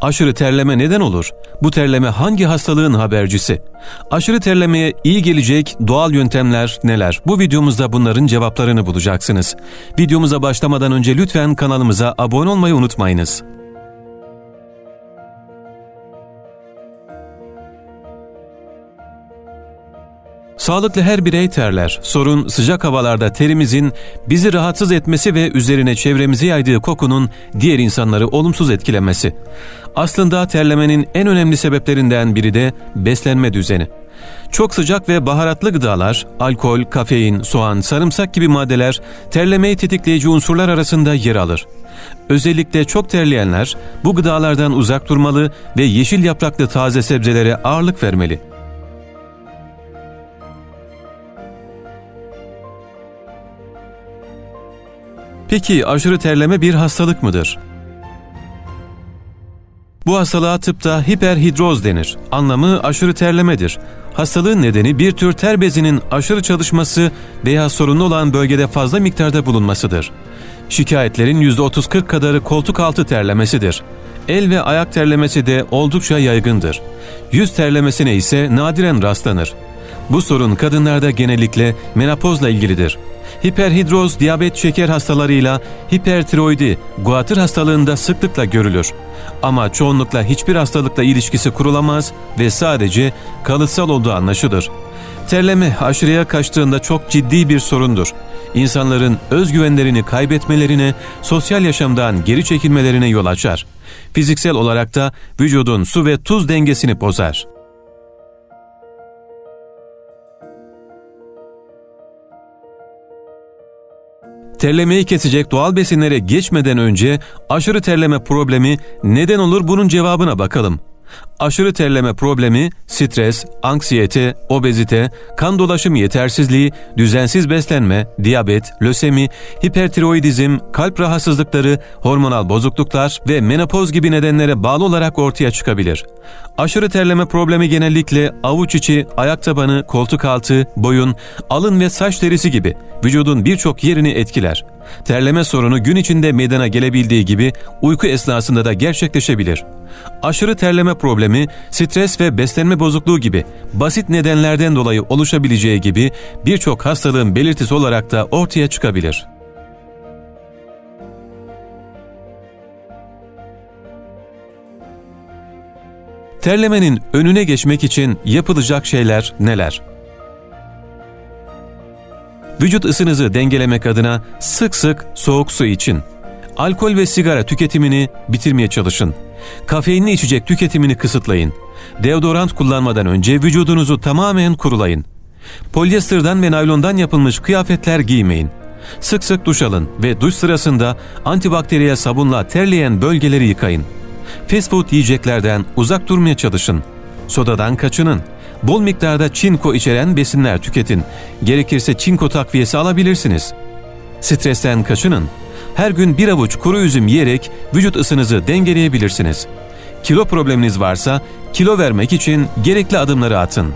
Aşırı terleme neden olur? Bu terleme hangi hastalığın habercisi? Aşırı terlemeye iyi gelecek doğal yöntemler neler? Bu videomuzda bunların cevaplarını bulacaksınız. Videomuza başlamadan önce lütfen kanalımıza abone olmayı unutmayınız. Sağlıklı her birey terler. Sorun sıcak havalarda terimizin bizi rahatsız etmesi ve üzerine çevremize yaydığı kokunun diğer insanları olumsuz etkilemesi. Aslında terlemenin en önemli sebeplerinden biri de beslenme düzeni. Çok sıcak ve baharatlı gıdalar, alkol, kafein, soğan, sarımsak gibi maddeler terlemeyi tetikleyici unsurlar arasında yer alır. Özellikle çok terleyenler bu gıdalardan uzak durmalı ve yeşil yapraklı taze sebzelere ağırlık vermeli. Peki aşırı terleme bir hastalık mıdır? Bu hastalığa tıpta hiperhidroz denir. Anlamı aşırı terlemedir. Hastalığın nedeni bir tür ter bezinin aşırı çalışması veya sorunlu olan bölgede fazla miktarda bulunmasıdır. Şikayetlerin %30-40 kadarı koltuk altı terlemesidir. El ve ayak terlemesi de oldukça yaygındır. Yüz terlemesine ise nadiren rastlanır. Bu sorun kadınlarda genellikle menopozla ilgilidir. Hiperhidroz diyabet şeker hastalarıyla hipertiroidi, guatr hastalığında sıklıkla görülür. Ama çoğunlukla hiçbir hastalıkla ilişkisi kurulamaz ve sadece kalıtsal olduğu anlaşılır. Terleme aşırıya kaçtığında çok ciddi bir sorundur. İnsanların özgüvenlerini kaybetmelerine, sosyal yaşamdan geri çekilmelerine yol açar. Fiziksel olarak da vücudun su ve tuz dengesini bozar. Terlemeyi kesecek doğal besinlere geçmeden önce aşırı terleme problemi neden olur bunun cevabına bakalım. Aşırı terleme problemi stres, anksiyete, obezite, kan dolaşım yetersizliği, düzensiz beslenme, diyabet, lösemi, hipertiroidizm, kalp rahatsızlıkları, hormonal bozukluklar ve menopoz gibi nedenlere bağlı olarak ortaya çıkabilir. Aşırı terleme problemi genellikle avuç içi, ayak tabanı, koltuk altı, boyun, alın ve saç derisi gibi vücudun birçok yerini etkiler. Terleme sorunu gün içinde meydana gelebildiği gibi uyku esnasında da gerçekleşebilir. Aşırı terleme problemi, stres ve beslenme bozukluğu gibi basit nedenlerden dolayı oluşabileceği gibi birçok hastalığın belirtisi olarak da ortaya çıkabilir. Terlemenin önüne geçmek için yapılacak şeyler neler? Vücut ısınızı dengelemek adına sık sık soğuk su için. Alkol ve sigara tüketimini bitirmeye çalışın. Kafeinli içecek tüketimini kısıtlayın. Deodorant kullanmadan önce vücudunuzu tamamen kurulayın. Polyesterden ve naylondan yapılmış kıyafetler giymeyin. Sık sık duş alın ve duş sırasında antibakteriyel sabunla terleyen bölgeleri yıkayın. Fast food yiyeceklerden uzak durmaya çalışın. Sodadan kaçının. Bol miktarda çinko içeren besinler tüketin. Gerekirse çinko takviyesi alabilirsiniz. Stresten kaçının. Her gün bir avuç kuru üzüm yiyerek vücut ısınızı dengeleyebilirsiniz. Kilo probleminiz varsa kilo vermek için gerekli adımları atın.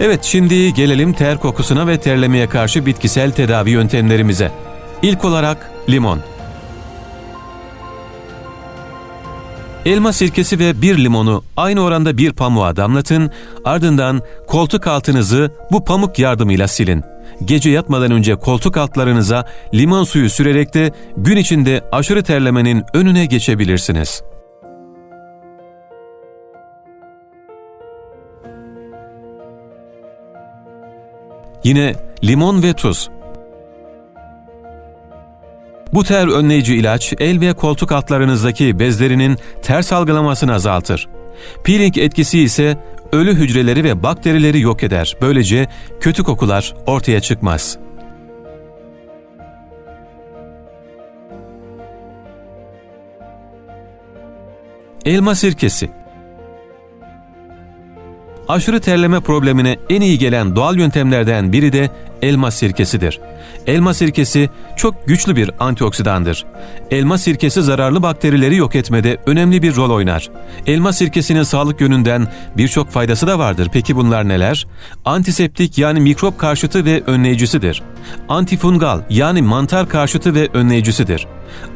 Evet şimdi gelelim ter kokusuna ve terlemeye karşı bitkisel tedavi yöntemlerimize. İlk olarak limon. Elma sirkesi ve bir limonu aynı oranda bir pamuğa damlatın, ardından koltuk altınızı bu pamuk yardımıyla silin. Gece yatmadan önce koltuk altlarınıza limon suyu sürerek de gün içinde aşırı terlemenin önüne geçebilirsiniz. Yine limon ve tuz. Bu ter önleyici ilaç el ve koltuk altlarınızdaki bezlerinin ters algılamasını azaltır. Peeling etkisi ise ölü hücreleri ve bakterileri yok eder. Böylece kötü kokular ortaya çıkmaz. Elma sirkesi Aşırı terleme problemine en iyi gelen doğal yöntemlerden biri de elma sirkesidir. Elma sirkesi çok güçlü bir antioksidandır. Elma sirkesi zararlı bakterileri yok etmede önemli bir rol oynar. Elma sirkesinin sağlık yönünden birçok faydası da vardır. Peki bunlar neler? Antiseptik yani mikrop karşıtı ve önleyicisidir. Antifungal yani mantar karşıtı ve önleyicisidir.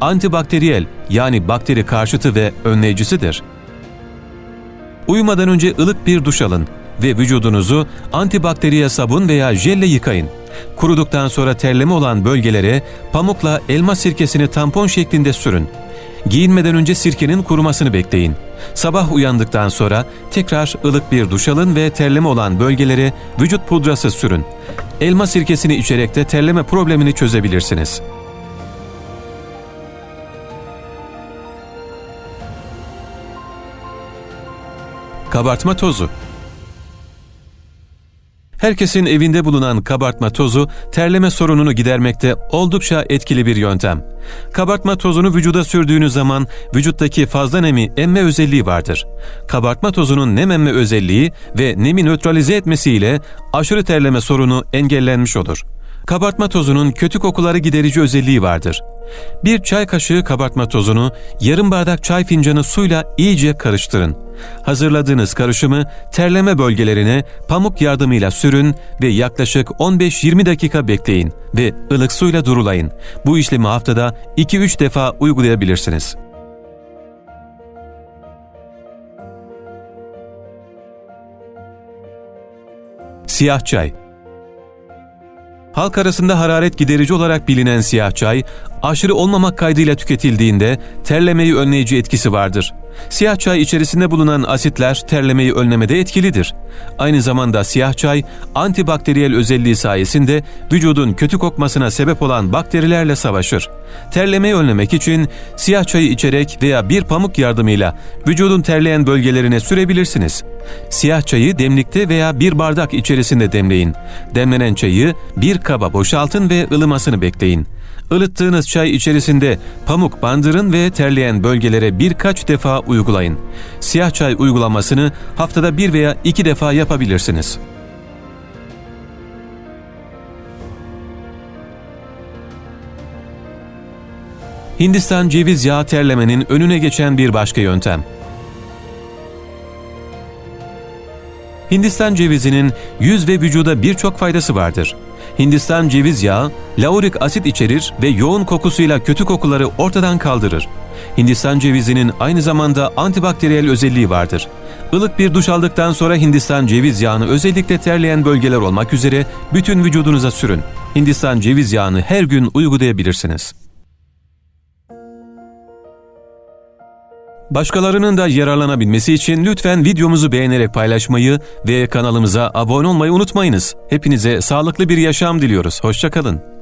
Antibakteriyel yani bakteri karşıtı ve önleyicisidir. Uyumadan önce ılık bir duş alın ve vücudunuzu antibakteriyel sabun veya jelle yıkayın. Kuruduktan sonra terleme olan bölgelere pamukla elma sirkesini tampon şeklinde sürün. Giyinmeden önce sirkenin kurumasını bekleyin. Sabah uyandıktan sonra tekrar ılık bir duş alın ve terleme olan bölgelere vücut pudrası sürün. Elma sirkesini içerek de terleme problemini çözebilirsiniz. Kabartma tozu Herkesin evinde bulunan kabartma tozu terleme sorununu gidermekte oldukça etkili bir yöntem. Kabartma tozunu vücuda sürdüğünüz zaman vücuttaki fazla nemi emme özelliği vardır. Kabartma tozunun nem emme özelliği ve nemi nötralize etmesiyle aşırı terleme sorunu engellenmiş olur. Kabartma tozunun kötü kokuları giderici özelliği vardır. Bir çay kaşığı kabartma tozunu yarım bardak çay fincanı suyla iyice karıştırın. Hazırladığınız karışımı terleme bölgelerine pamuk yardımıyla sürün ve yaklaşık 15-20 dakika bekleyin ve ılık suyla durulayın. Bu işlemi haftada 2-3 defa uygulayabilirsiniz. Siyah çay Halk arasında hararet giderici olarak bilinen siyah çay, aşırı olmamak kaydıyla tüketildiğinde terlemeyi önleyici etkisi vardır. Siyah çay içerisinde bulunan asitler terlemeyi önlemede etkilidir. Aynı zamanda siyah çay, antibakteriyel özelliği sayesinde vücudun kötü kokmasına sebep olan bakterilerle savaşır. Terlemeyi önlemek için siyah çayı içerek veya bir pamuk yardımıyla vücudun terleyen bölgelerine sürebilirsiniz. Siyah çayı demlikte veya bir bardak içerisinde demleyin. Demlenen çayı bir kaba boşaltın ve ılımasını bekleyin. Ilıttığınız çay içerisinde pamuk bandırın ve terleyen bölgelere birkaç defa uygulayın. Siyah çay uygulamasını haftada bir veya iki defa yapabilirsiniz. Hindistan ceviz yağı terlemenin önüne geçen bir başka yöntem. Hindistan cevizinin yüz ve vücuda birçok faydası vardır. Hindistan ceviz yağı, laurik asit içerir ve yoğun kokusuyla kötü kokuları ortadan kaldırır. Hindistan cevizinin aynı zamanda antibakteriyel özelliği vardır. Ilık bir duş aldıktan sonra Hindistan ceviz yağını özellikle terleyen bölgeler olmak üzere bütün vücudunuza sürün. Hindistan ceviz yağını her gün uygulayabilirsiniz. Başkalarının da yararlanabilmesi için lütfen videomuzu beğenerek paylaşmayı ve kanalımıza abone olmayı unutmayınız. Hepinize sağlıklı bir yaşam diliyoruz. Hoşçakalın.